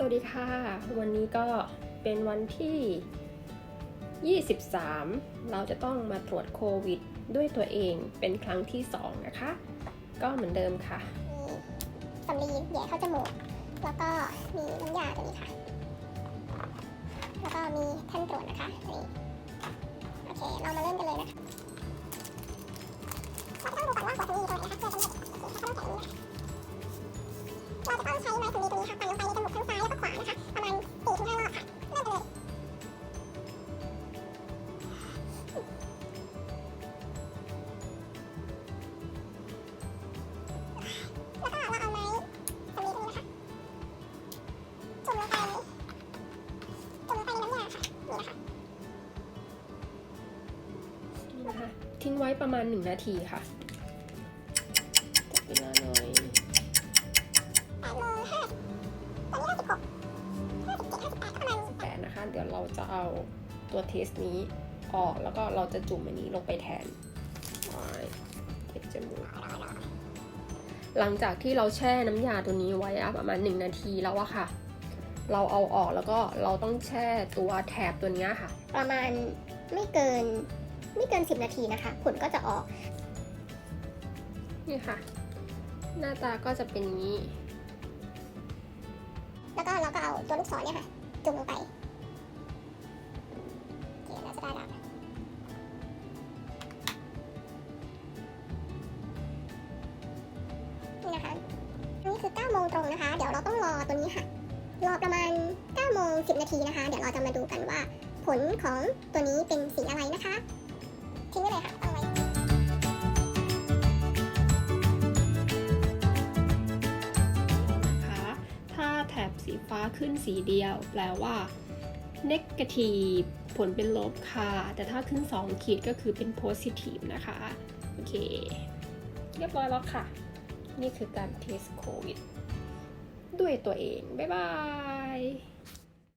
สวัสดีค่ะ วันนี้ก็เป็นวันที่ 23 เราจะต้องมาตรวจโควิด ด้วยตัวเองเป็นครั้งที่ 2 นะคะ ก็เหมือนเดิมค่ะมีสำลีแย่เข้าจมูก แล้วก็มีน้ำยาตัวนี้ค่ะ แล้วก็มีแท่นตรวจนะคะนี้โอเค เรามาเริ่มกันเลยนะคะเราจะต้องดูก่อนว่าหัวสำลีตัวไหนนะคะเพื่อจะเลือกโอเคถ้าต้องแกะนี้นะคะเราจะต้องใช้ไม้สำลีตัวนี้ค่ะปันลงไปในจมูก ทิ้งไว้ประมาณ 1 นาทีค่ะจับเวลาหน่อยแปดโมงห้าตอนนี้ห้าสิบหกห้าสิบเจ็ดห้าสิบแปดก็ประมาณแต่นะคะ เดี๋ยวเราจะเอาตัวเทสนี้ออกแล้วก็เราจะจุ่มอันนี้ลงไปแทนไว้เก็บจมูกหลังจากที่เราแช่น้ำยาตัวนี้ไว้อะประมาณ 1 นาทีแล้วอะค่ะ เราเอาออกแล้วก็เราต้องแช่ตัวแถบตัวเนี้ยค่ะ ประมาณไม่เกิน ไม่เกิน 10 นาทีนะคะ ผลก็จะออก นี่ค่ะ หน้าตาก็จะเป็นอย่างนี้ แล้วก็เราก็เอาตัวลูกศรเนี่ยค่ะ จุ่มลงไปโอเคเราจะได้แล้วนี่นะคะอันนี้คือ9โมงตรงนะคะ เดี๋ยวเราต้องรอตัวนี้ค่ะ รอประมาณ9โมง10 นาทีนะคะ เดี๋ยวเราจะมาดูกันว่าผลของตัวนี้เป็นสีอะไรนะคะ ทิ้งไว้เลยค่ะตั้งไว้นะคะถ้าแถบสีฟ้าขึ้นสีเดียว แปลว่า negative ผลเป็นลบค่ะ แต่ถ้าขึ้น 2 ขีดก็คือเป็น positive นะคะ โอเค เรียบร้อยแล้วค่ะ นี่คือการเทสโควิด ด้วยตัวเอง บ๊ายบาย